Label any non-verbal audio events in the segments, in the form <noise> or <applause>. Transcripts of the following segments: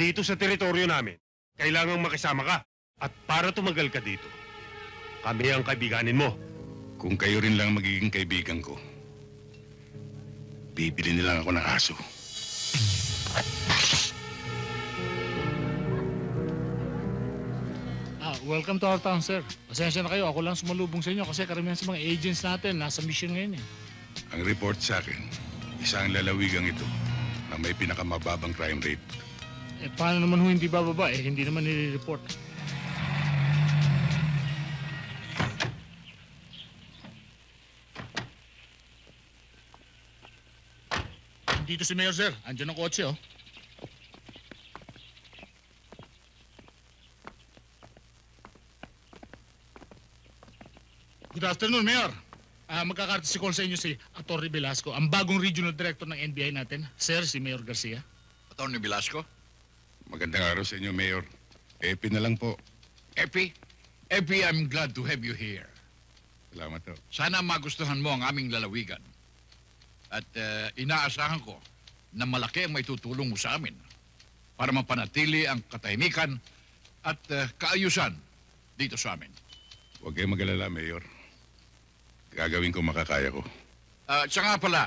dito sa teritoryo namin, kailangang makisama ka. At para tumagal ka dito, kami ang kaibiganin mo. Kung kayo rin lang magiging kaibigan ko, bibili nilang ako ng aso. Ah, welcome to our town, sir. Pasensya na kayo. Ako lang sumalubong sa inyo kasi karamihan sa mga agents natin nasa mission ngayon eh. Ang report sa akin, isang lalawigang ito na may pinakamababang crime rate. Eh, paano naman ho hindi bababa? Eh, hindi naman nire-report. Dito si Mayor, sir. Andiyan ang kotse, oh. Good afternoon, Mayor. Ah, magkakartis call sa inyo si Atty. Velasco, ang bagong regional director ng NBI natin. Sir, si Mayor Garcia. Attorney Velasco? Magandang araw sa inyo, Mayor. Epi na lang po. Epi? Epi, I'm glad to have you here. Salamat po. Sana magustuhan mo ang aming lalawigan. At eh, inaasahan ko na malaki ang may tutulong mo sa amin para mapanatili ang katahimikan at eh, kaayusan dito sa amin. Huwag kayong mag-alala, Mayor. Gagawin ko makakaya ko. Ah, siya nga pala,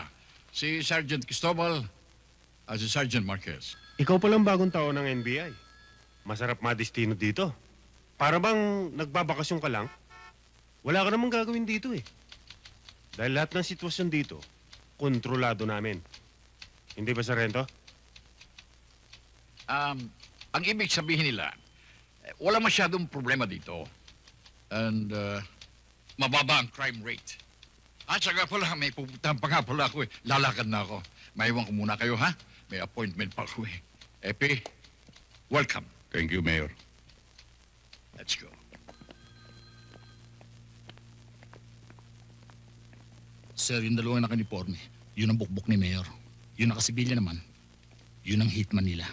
si Sergeant Cristobal at si Sergeant Marquez. Ikaw palang bagong tao ng NBI. Masarap madestino dito. Para bang nagbabakasyon ka lang? Wala ka namang gagawin dito eh. Dahil lahat ng sitwasyon dito, kontrolado namin. Hindi ba, Sarento? Um, ang ibig sabihin nila, eh, wala masyadong problema dito. And uh, mababa ang crime rate. At saka pala, may pupuntahan pa nga pala ako eh. Lalakad na ako. Maiwan ko muna kayo, ha? May appointment pa ako eh. Epi, welcome. Thank you, Mayor. Let's go. Sir, yung dalawang nakaniporme, yun ang bukbok ni Mayor. Yung nakasibilya naman, yun ang hitman nila.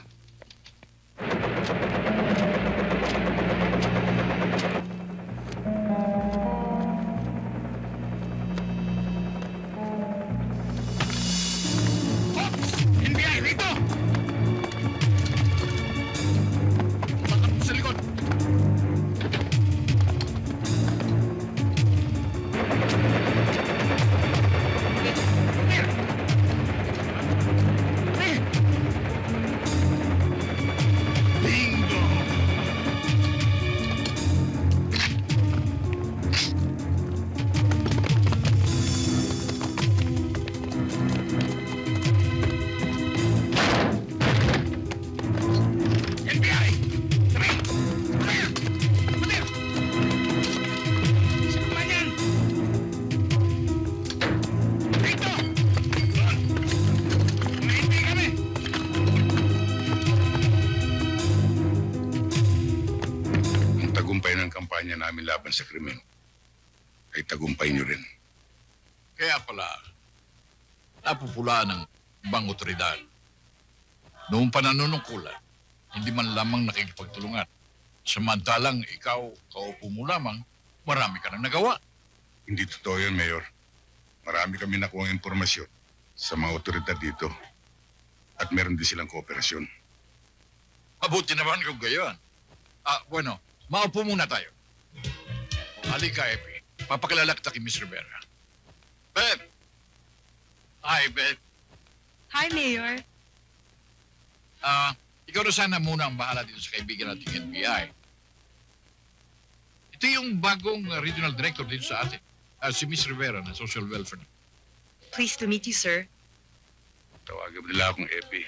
Laban sa krimen ay tagumpay niyo rin. Kaya pala, napupula ng ibang otoridad. Noong pananunungkulan, hindi man lamang nakikipagtulungan. Samantalang ikaw, kaupo mo lamang, marami ka nang nagawa. Hindi totoo yun, Mayor. Marami kami nakuha impormasyon sa mga otoridad dito. At meron din silang kooperasyon. Mabuti naman kung gayon. Ah, bueno, maupo muna tayo. Halika, Epi. Papakilala kita kay Miss Rivera. Beth! Hi, Beth. Hi, Mayor. Ah, ikaw na sana muna ang bahala dito sa kaibigan nating NBI. Ito yung bagong uh, regional director dito sa atin. Ah, si Miss Rivera na social welfare. Pleased to meet you, sir. Tawagan nila akong Epi.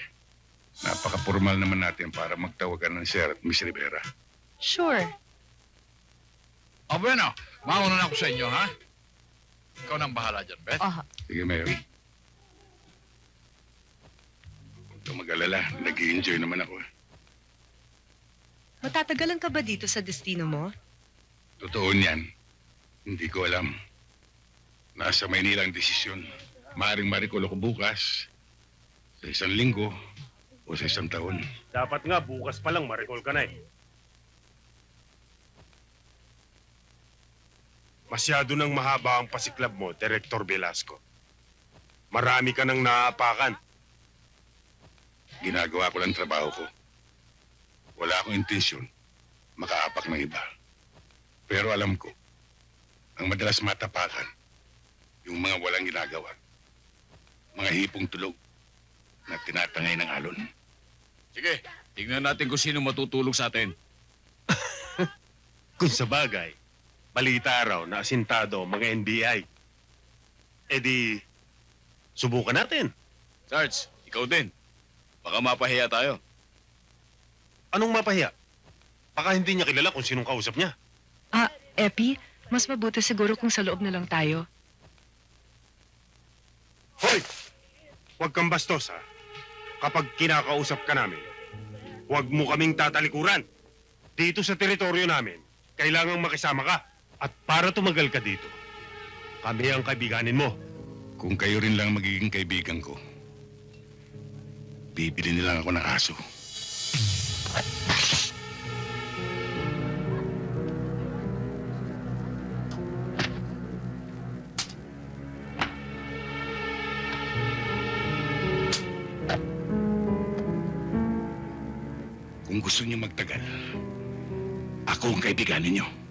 Napaka-formal naman natin para magtawagan ng Sir at Miss Rivera. Sure. O bueno, mauna na ako sa inyo, ha? Ikaw nang bahala dyan, Beth. Ah, Sige, Mayor. Huwag kang mag-alala. nag enjoy naman ako. matatagalan ka ba dito sa destino mo? Totoo niyan. Hindi ko alam. Nasa Maynila ang desisyon. Maaring marikulo ko bukas. Sa isang linggo o sa isang taon. Dapat nga, bukas pa lang maricol ka na eh. Masyado nang mahaba ang pasiklab mo, Director Velasco. Marami ka nang naapakan. Ginagawa ko lang trabaho ko. Wala akong intensyon makaapak ng iba. Pero alam ko, ang madalas matapakan, yung mga walang ginagawa. Mga hipong tulog na tinatangay ng alon. Sige, tingnan natin kung sino matutulog sa atin. <laughs> Kung sa bagay, balita raw na asintado ang mga NBI. E di, subukan natin. Sarge, ikaw din. Baka mapahiya tayo. Anong mapahiya? Baka hindi niya kilala kung sinong kausap niya. Ah, Epi, mas mabuti siguro kung sa loob na lang tayo. Hoy! Huwag kang bastos, ha? Kapag kinakausap ka namin, huwag mo kaming tatalikuran. Dito sa teritoryo namin, kailangang makisama ka. At para tumagal ka dito, kami ang kaibiganin mo. Kung kayo rin lang magiging kaibigan ko, bibili nilang ako ng aso. Kung gusto niyo magtagal, ako ang kaibiganin niyo.